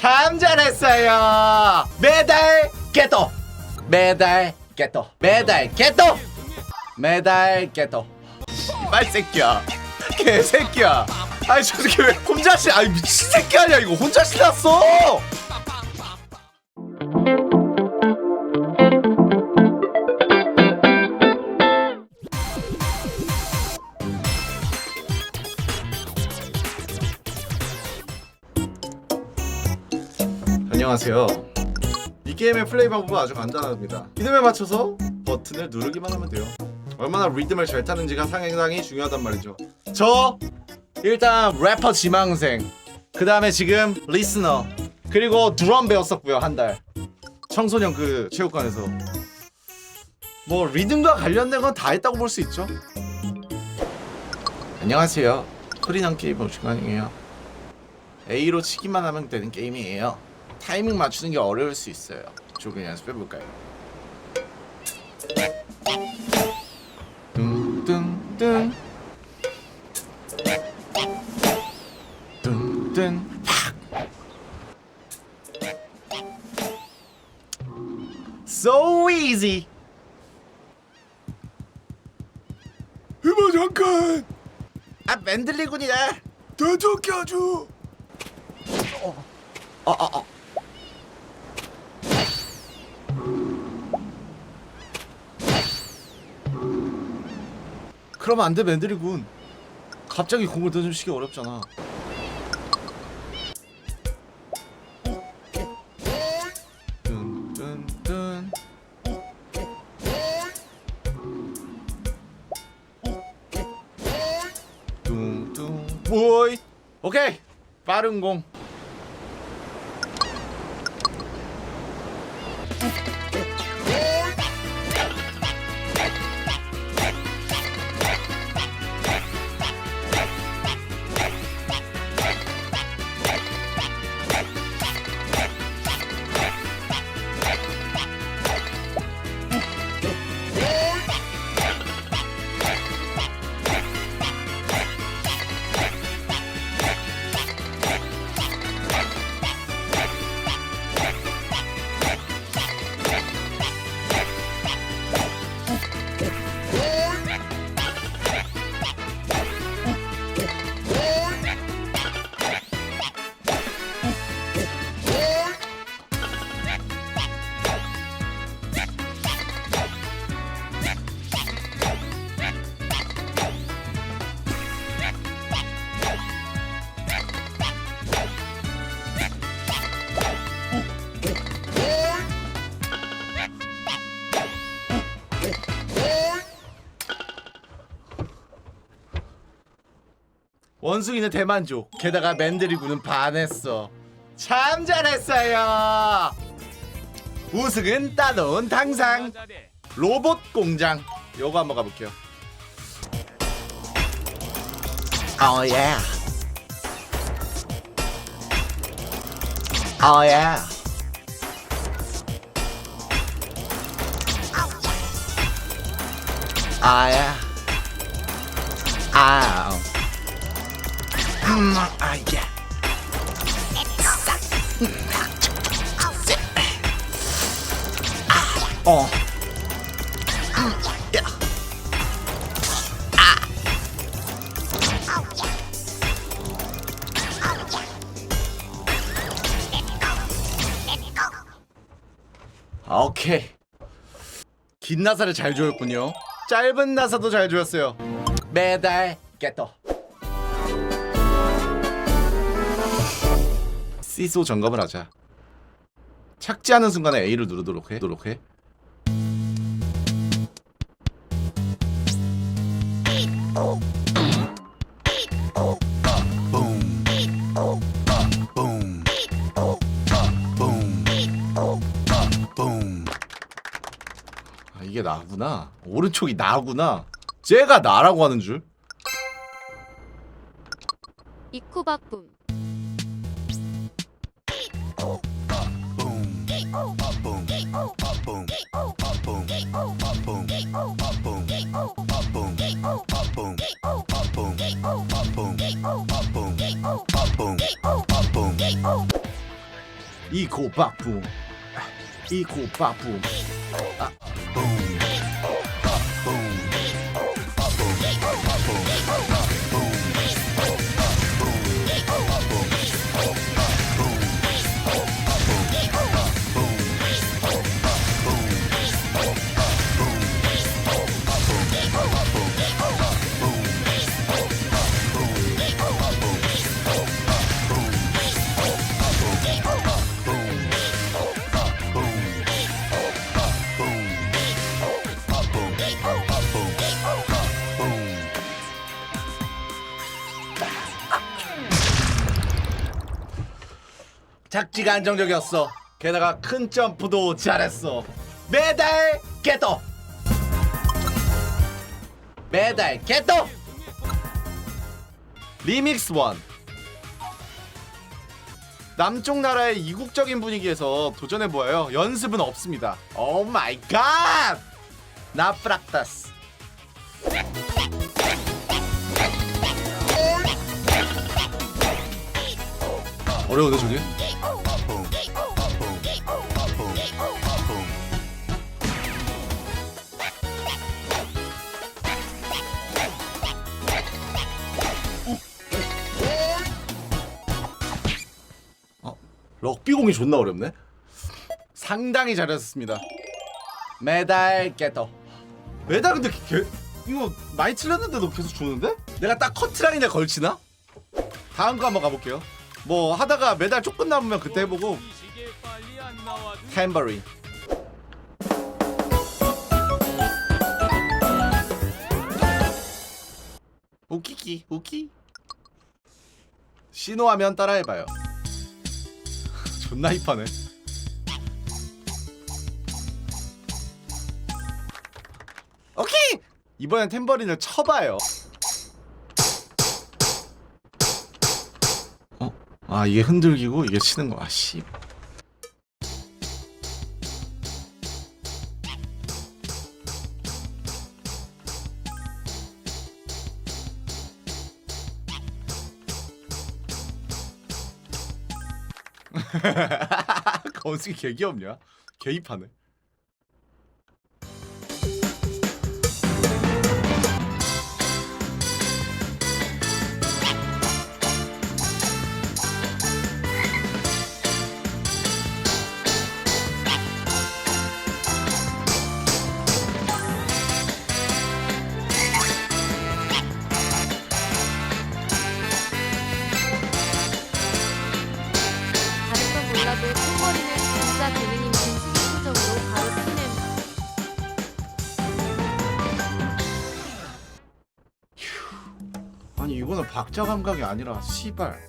참 잘했어요. 매달 깨도 매달 깨도 매달 깨도 매달 깨도 말 새끼야. 개새끼야. 아니 저 새끼 왜 혼자 시 아니 미친 새끼 아니야? 이거 혼자 신났어 안녕하세요. 이 게임의 플레이 방법은 아주 간단합니다. 리듬에 맞춰서 버튼을 누르기만 하면 돼요. 얼마나 리듬을 잘 타는지가 상당히 중요하단 말이죠. 저 일단 래퍼 지망생 그 다음에 지금 리스너 그리고 드럼 배웠었고요 한 달. 청소년 그 체육관에서. 뭐 리듬과 관련된 건 다 했다고 볼 수 있죠. 안녕하세요. 소리난 게임 볼 시간이에요. A로 치기만 하면 되는 게임이에요 타이밍 맞추는 게 어려울 수 있어요. 조금 연습해 볼까요? 뚱뚱뚱. 뚱뚱 팍 So easy. 이봐 잠깐! 아 맨들리군이다. 나좀 껴줘 어, 어, 어. 그러면 안돼 맨들이군. 갑자기 공을 던지기 어렵잖아. 보이. 오케이. 빠른 공 원숭이는 대만족 게다가 맨드리구는 반했어. 참 잘했어요. 우승은 따놓은 당상. 로봇 공장. 요거 한번 가볼게요. 어예 어예 아야 아우 어. 아. 오케이. 긴 나사를 잘 조였군요. 짧은 나사도 잘 조였어요. 매달 깨떠. 시소 점검을 하자. 착지하는 순간에 A를 누르도록 해. 누르도록 해. 아, 이게 나구나. 오른쪽이 나구나. 쟤가 나라고 하는 줄. 이쿠바쁨 boom, up boom, up boom, up boom, up boom, up boom, up boom, up boom, up boom, up boom, up boom, equal pop boom, equal pop boom. 작지가 안정적이었어. 게다가 큰 점프도 잘했어. 메달 개또 메달 개또 리믹스 원. 남쪽 나라의 이국적인 분위기에서 도전해 보아요. 연습은 없습니다. 오 마이 갓 나 프락타스. 어려운데 저게? 럭비공이 존나 어렵네. 상당히 잘했습니다. 메달 깨터. 메달 근데 개, 이거 많이 틀렸는데도 계속 주는데? 내가 딱 커트라인에 걸치나? 다음 거 한번 가볼게요. 뭐 하다가 메달 조금 남으면 그때 해보고. 템버린. 우키키 우키. 신호하면 따라해봐요. 존나 힙하네. 오케이. 이번엔 템버린을 쳐봐요. 어? 아 이게 흔들기고 이게 치는 거. 아 씨. 건숙이 개 귀엽냐? 개 힙하네. 박자 감각이 아니라 시발.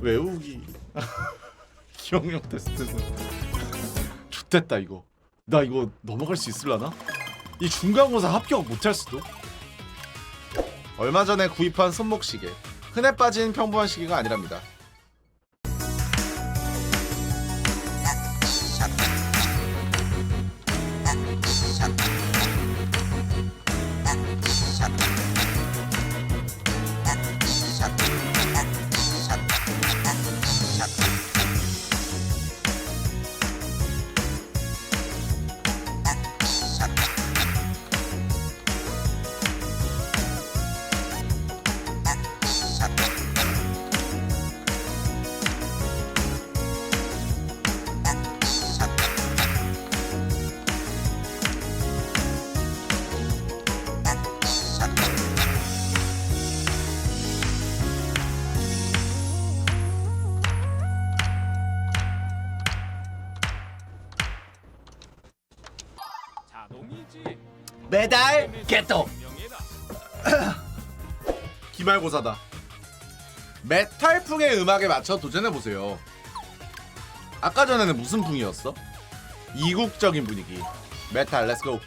외우기. 기억력 테스트는 좋됐다 이거. 나 이거 넘어갈 수 있을라나? 이 중간고사 합격 못할 수도. 얼마 전에 구입한 손목시계. 흔해 빠진 평범한 시계가 아니랍니다 개떡 명예다. 기말고사다 메탈풍의 음악에 맞춰 도전해보세요 아까 전에는 무슨 풍이었어? 이국적인 분위기 메탈 렛츠고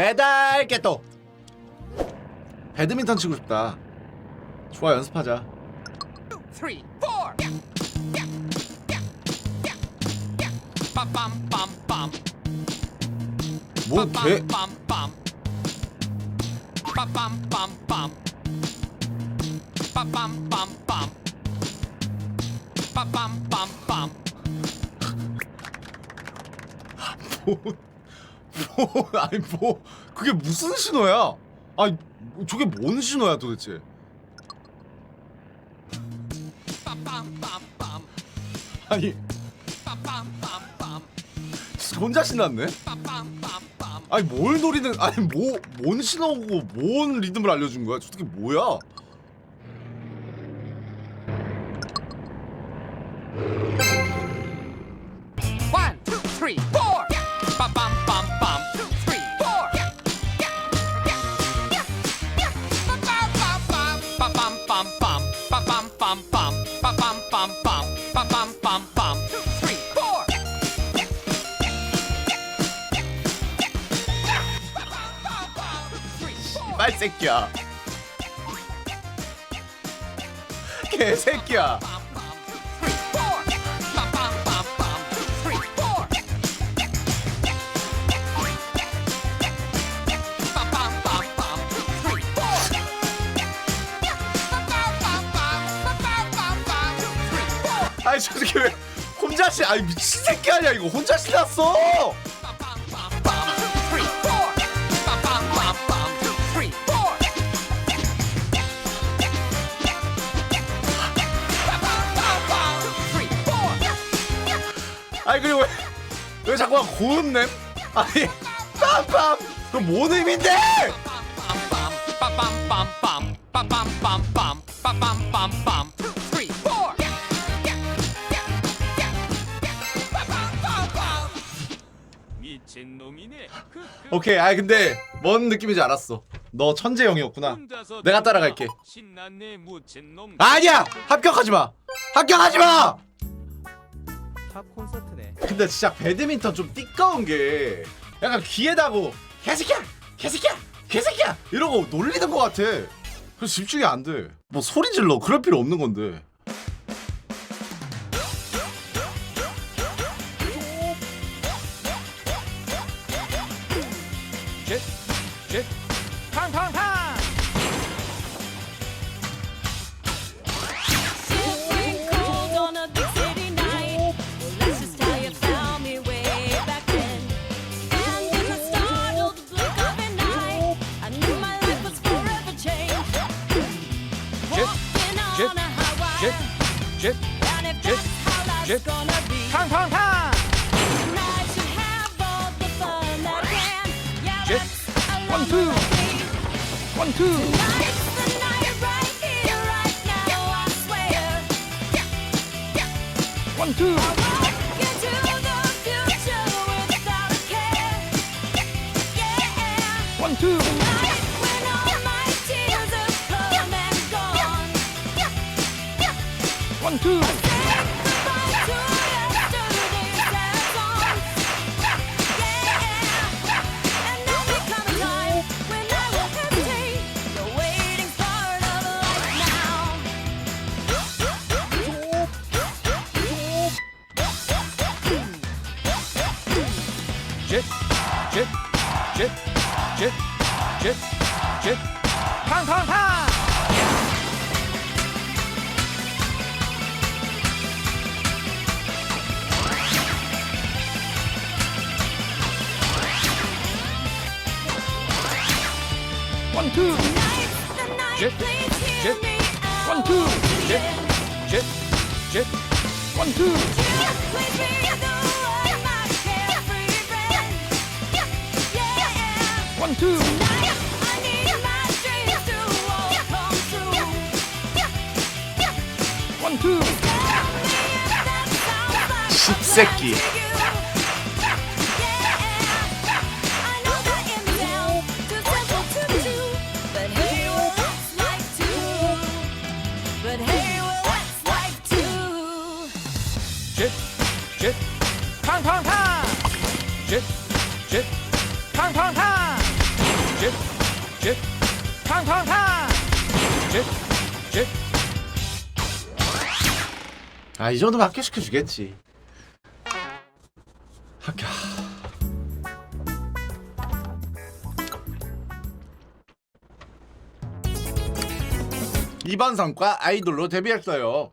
메달 깨똑 배드민턴 치고 싶다 좋아 연습하자 three, four. Bum bum bum bum. Bum 뭐개 bum bum bum. Bum bum bum bum. Bum bum bum bum. Bum bum bum bum. 뭐, 뭐 아니 뭐 그게 무슨 신호야? 아니 뭐 저게 뭔 신호야 도대체? 아니. 혼자 신났네? 아니 뭘 노리는 아니 뭐 뭔 신호고 뭔 리듬을 알려준 거야? 저게 뭐야? 새끼야. 개새끼야. 아니 저 새끼 왜 혼자 신 아니 미친 새끼 아니야 이거 혼자 신났어. 아니 그리고 왜, 왜 자꾸만 고음 냄? 아니 빰빰 그럼 뭔 의미인데? 미친 놈이네. 그, 그 오케이 아니 근데 뭔 느낌인지 알았어. 너 천재형이었구나. 혼자서 내가 따라갈게. 신났네 무친 놈. 아니야 합격하지 마. 합격하지 마. 탑 콘서트네. 근데 진짜 배드민턴 좀 띠까운 게 약간 귀에다고 개새끼야 개새끼야 개새끼야 이러고 놀리는 것 같아 그래서 집중이 안돼뭐 소리 질러 그럴 필요 없는 건데 Jip, jip, jip, jip, jip. Pong, pong, pong! Jip. One, two. One, two. One, two. One two 원투. 셋셋 원투. 셋셋셋 원투. 원투. 원투. 십새끼. 쉿. 아이 정도면 합격시켜 주겠지. 합격 이번 성과 아이돌로 데뷔했어요